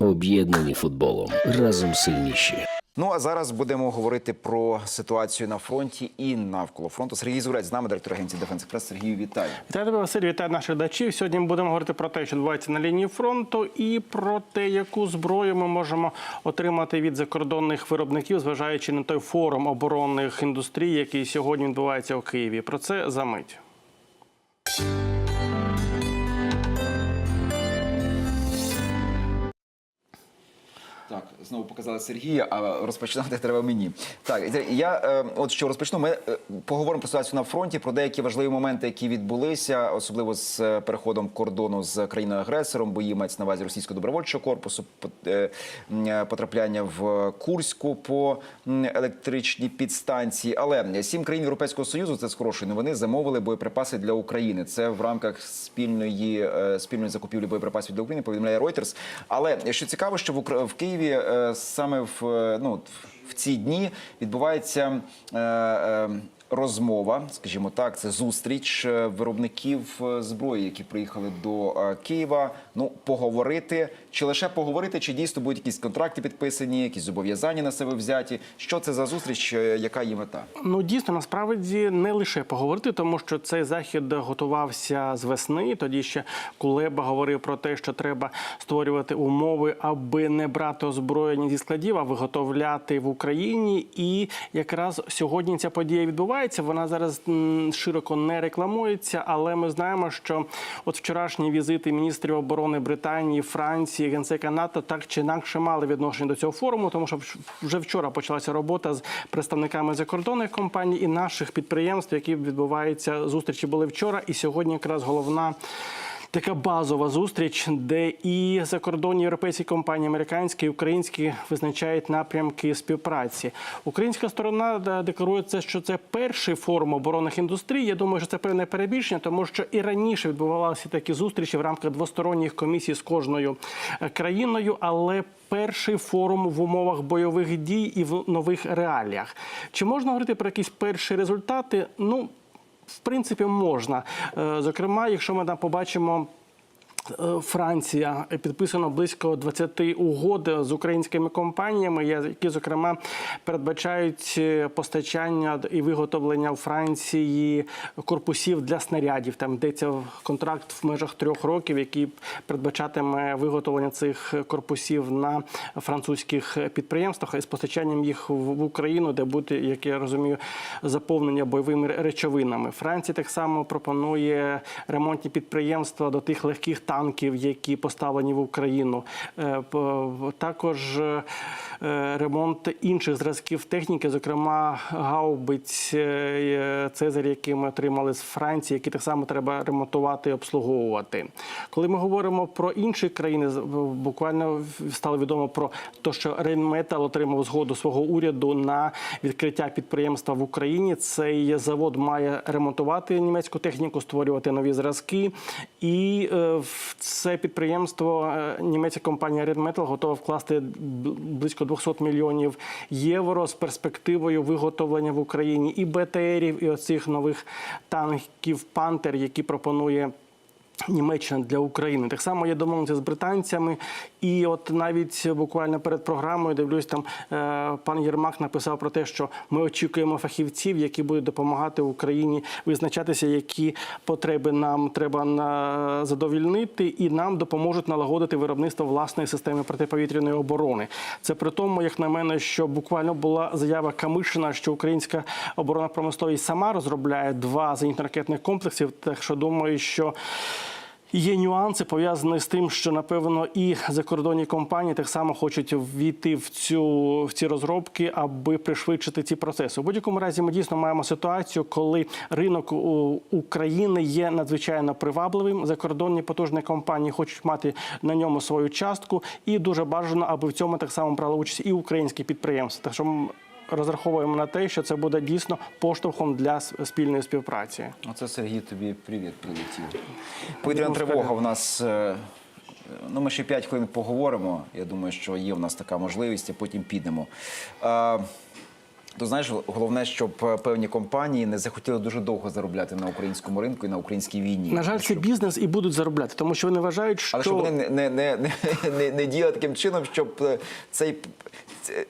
Об'єднані футболом разом сильніші. Ну а зараз будемо говорити про ситуацію на фронті і навколо фронту. Сергій Зурець з нами, директор агенції Дефенс Експрес. Сергію, вітаю. Вітаю тебе, Василь, вітаю наших дачів. Сьогодні ми будемо говорити про те, що відбувається на лінії фронту, і про те, яку зброю ми можемо отримати від закордонних виробників, зважаючи на той форум оборонних індустрій, який сьогодні відбувається у Києві. Про це за мить. Знову показали Сергія, а розпочинати треба мені. Так, я е, от що розпочну. Ми е, поговоримо про ситуацію на фронті, про деякі важливі моменти, які відбулися, особливо з е, переходом кордону з країною агресором, бої мається на увазі російського добровольчого корпусу, потрапляння в Курську по електричній підстанції. Але сім країн Європейського союзу це з хорошої новини замовили боєприпаси для України. Це в рамках спільної спільної закупівлі боєприпасів для України. Повідомляє Reuters. Але що цікаво, що в Києві саме в е, ну в ці дні відбувається. Розмова, скажімо так, це зустріч е, виробників е, зброї, які приїхали до е, Києва. Ну, поговорити чи лише поговорити, чи дійсно будуть якісь контракти підписані, якісь зобов'язання на себе взяті. Що це за зустріч? Яка її мета? Ну дійсно насправді не лише поговорити, тому що цей захід готувався з весни. Тоді ще Кулеба говорив про те, що треба створювати умови, аби не брати озброєння зі складів, а виготовляти в Україні. І якраз сьогодні ця подія відбувається. Вона зараз широко не рекламується, але ми знаємо, що от вчорашні візити міністрів оборони Британії, Франції, генсека НАТО так чи інакше мали відношення до цього форуму, тому що вже вчора почалася робота з представниками закордонних компаній і наших підприємств, які відбуваються зустрічі були вчора, і сьогодні якраз головна. Така базова зустріч, де і закордонні європейські компанії, американські і українські визначають напрямки співпраці. Українська сторона да, декларує це, що це перший форум оборонних індустрій. Я думаю, що це певне перебільшення, тому що і раніше відбувалися такі зустрічі в рамках двосторонніх комісій з кожною е, країною, але перший форум в умовах бойових дій і в нових реаліях. Чи можна говорити про якісь перші результати? Ну. В принципі, можна. Е, Зокрема, якщо ми там побачимо. Е, Франція підписано близько 20 угод з українськими компаніями, які зокрема передбачають е, постачання і виготовлення у Франції корпусів для снарядів. Там йдеться контракт в межах трьох років, який передбачатиме виготовлення цих корпусів на французьких підприємствах із постачанням їх в в Україну, де буде, як я розумію, заповнення бойовими речовинами. Франція так само пропонує ремонтні підприємства до тих легких танків, які поставлені в Україну. Е, Також е, ремонт інших зразків техніки, зокрема гаубиць е, Цезарь, які ми отримали з Франції, які так само треба ремонтувати і обслуговувати. Коли ми говоримо про інші країни, буквально стало відомо про те, що Рейнметал отримав згоду свого уряду на відкриття підприємства в Україні. Цей завод має ремонтувати німецьку техніку, створювати нові зразки. І е, в це підприємство е, німецька компанія Rheinmetall готова вкласти близько 200 мільйонів євро з перспективою виготовлення в Україні і БТРів, і оцих нових танків Пантер, які пропонує. Німеччина для України так само є домовленість з британцями, і от навіть буквально перед програмою дивлюсь, там е, пан Єрмак написав про те, що ми очікуємо фахівців, які будуть допомагати Україні визначатися, які потреби нам треба задовільнити, і нам допоможуть налагодити виробництво власної системи протиповітряної оборони. Це при тому, як на мене, що буквально була заява Камишина, що українська оборонна промисловість сама розробляє два зенітно-ракетних комплексів. Так що думаю, що. Є нюанси пов'язані з тим, що напевно і закордонні компанії так само хочуть ввійти в цю в ці розробки, аби пришвидшити ці процеси. У будь-якому разі ми дійсно маємо ситуацію, коли ринок України є надзвичайно привабливим. Закордонні потужні компанії хочуть мати на ньому свою частку, і дуже бажано, аби в цьому так само брали участь і українські підприємства. Так що розраховуємо на те, що це буде дійсно поштовхом для спільної співпраці. Оце Сергій тобі привіт прилетів. Повітряна тривога в нас. е, Ну, ми ще 5 хвилин поговоримо. Я думаю, що є в нас така можливість, а потім підемо. То знаєш, головне, щоб е, певні компанії не захотіли дуже довго заробляти на українському ринку і на українській війні. На жаль, це бізнес і будуть заробляти, тому що вони вважають, що Але щоб вони не, не, не, не, не, не діяли таким чином, щоб е, цей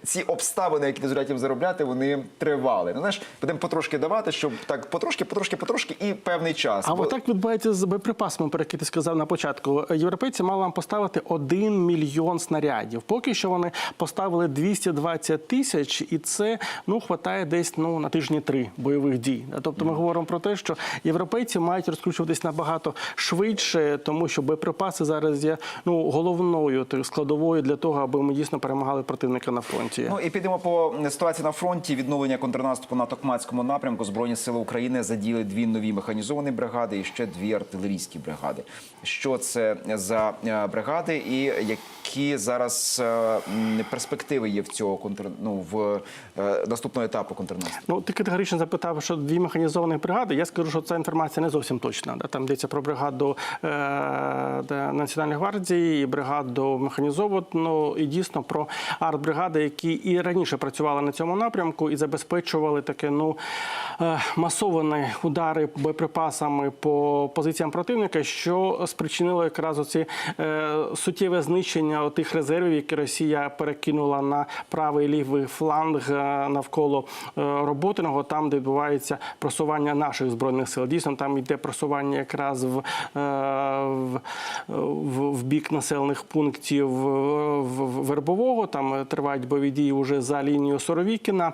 ці обставини, які дозволяють їм заробляти, вони тривали. Ну знаєш, будемо потрошки давати, щоб так потрошки, потрошки, потрошки і певний час. А Бо- отак відбувається з боєприпасами, про які ти сказав на початку. Європейці мали нам поставити 1 мільйон снарядів. Поки що вони поставили 220 тисяч, і це ну хватає десь ну на тижні три бойових дій. Тобто ми говоримо про те, що європейці мають розкручуватись набагато швидше, тому що боєприпаси зараз є ну головною так, складовою для того, аби ми дійсно перемагали противника на фронті. Ну і підемо по ситуації на фронті. Відновлення контрнаступу на Токмацькому напрямку. Збройні сили України задіяли дві нові механізовані бригади і ще дві артилерійські бригади. Що це за е, бригади, і які зараз е, перспективи є в цього контр... ну, в е, наступного етапу контрнаступу? Ну, ти категорично запитав, що дві механізовані бригади. Я скажу, що ця інформація не зовсім точна. Да? Там йдеться про бригаду е, Національної гвардії і бригаду механізовану, і дійсно про артбригади, які і раніше працювали на цьому напрямку і забезпечували таке ну е, масовані удари боєприпасами по позиціям противника, що спричинило якраз оці суттєве знищення тих резервів, які Росія перекинула на правий лівий фланг е, навколо е, роботиного, там де відбувається просування наших збройних сил. Дійсно, там йде просування якраз в, е, в, в, в бік населених пунктів в, Вербового. Там тривають бойові дії вже за лінією Соровікіна.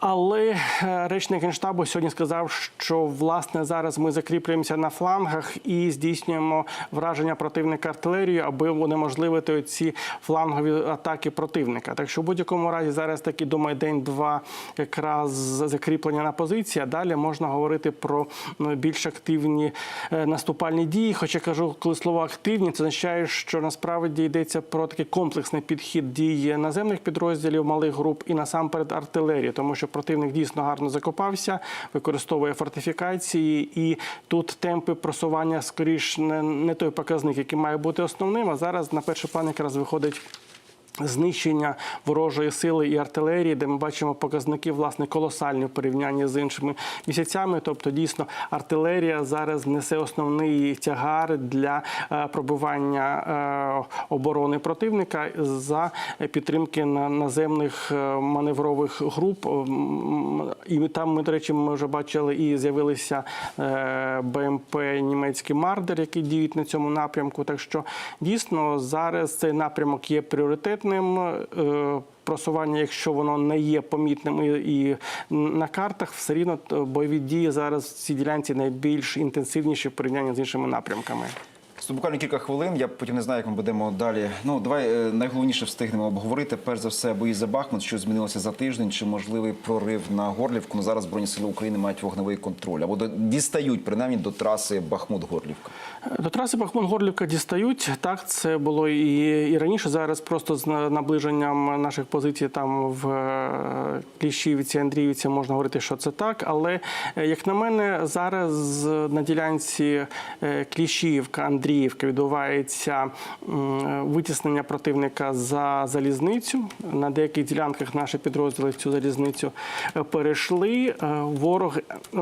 Але е, речник генштабу сьогодні сказав, що власне зараз ми закріплюємося на флангах і здійснюємо враження противника артилерією, аби унеможливити ці флангові атаки противника. Так що в будь-якому разі зараз такий думаю, день-два якраз закріплення на позиції. а Далі можна говорити про більш активні е, наступальні дії. Хоча кажу, коли слово активні, це означає, що насправді йдеться про такий комплексний підхід дії наземних підрозділів, малих груп і насамперед артилерії, тому що противник дійсно гарно закопався, використовує фортифікації, і тут темпи просування скоріш не, той показник, який має бути основним. А зараз на перший план якраз виходить. Знищення ворожої сили і артилерії, де ми бачимо показники власне колосальні в порівнянні з іншими місяцями. Тобто, дійсно, артилерія зараз несе основний тягар для е, пробивання е, оборони противника за підтримки на наземних е, маневрових груп. М, І там ми, до речі, ми вже бачили і з'явилися БМП німецький Мардер, які діють на цьому напрямку. Так що дійсно зараз цей напрямок є пріоритетним. Е, Просування, якщо воно не є помітним і, на картах, все рівно бойові дії зараз в цій ділянці найбільш інтенсивніші в порівнянні з іншими напрямками. Буквально кілька хвилин. Я потім не знаю, як ми будемо далі. Ну давай е, найголовніше встигнемо обговорити. Перш за все, бої за Бахмут, що змінилося за тиждень, чи можливий прорив на Горлівку. Ну зараз збройні сили України мають вогневий контроль або дістають принаймні до траси Бахмут-Горлівка. До траси Бахмут-Горлівка дістають. Так, це було і, і раніше. Зараз просто з наближенням наших позицій там в е, Кліщівці, Андріївці можна говорити, що це так. Але, е, як на мене, зараз на ділянці Кліщівка, Андріївка відбувається витіснення противника за залізницю. На деяких ділянках наші підрозділи в цю залізницю е, перейшли. Е, Ворог е,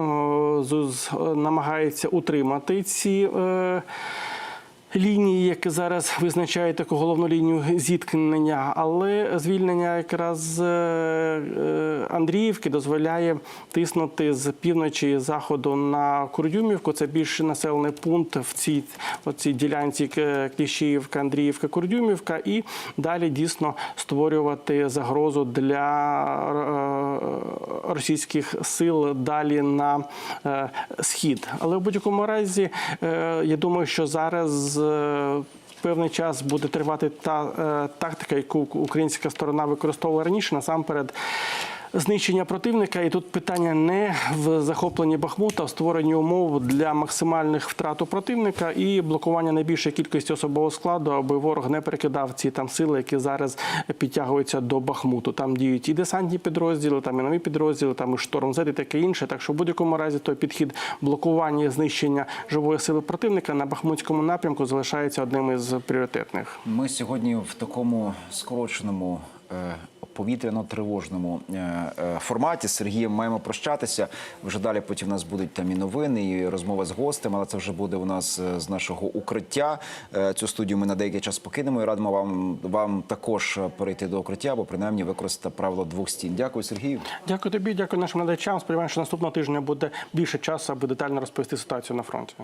намагається утримати ці. Е, Лінії, які зараз визначають таку головну лінію зіткнення, але звільнення якраз е, е, Андріївки дозволяє тиснути з півночі заходу на Курдюмівку. Це більш населений пункт в цій, в цій ділянці К- Кліщіївка, Андріївка, Курдюмівка, і далі дійсно створювати загрозу для е, російських сил далі на е, схід. Але в будь-якому разі, е, я думаю, що зараз. Е, Певний час буде тривати та е, тактика, яку українська сторона використовувала раніше, насамперед. Знищення противника, і тут питання не в захопленні Бахмута, а в створенні умов для максимальних втрат у противника і блокування найбільшої кількості особового складу, аби ворог не перекидав ці там сили, які зараз підтягуються до Бахмуту. Там діють і десантні підрозділи, там і нові підрозділи, там і шторм і таке інше. Так що в будь-якому разі той підхід блокування і знищення живої сили противника на Бахмутському напрямку залишається одним із пріоритетних. Ми сьогодні в такому скороченому е, повітряно-тривожному е, е, форматі. З Сергієм маємо прощатися. Вже далі потім у нас будуть там і новини, і розмова з гостем, але це вже буде у нас е, з нашого укриття. Цю студію ми на деякий час покинемо і радимо вам, вам також перейти до укриття або принаймні використати правило двох стін. Дякую, Сергію. Дякую тобі, дякую нашим глядачам. Сподіваюся, що наступного тижня буде більше часу, аби детально розповісти ситуацію на фронті.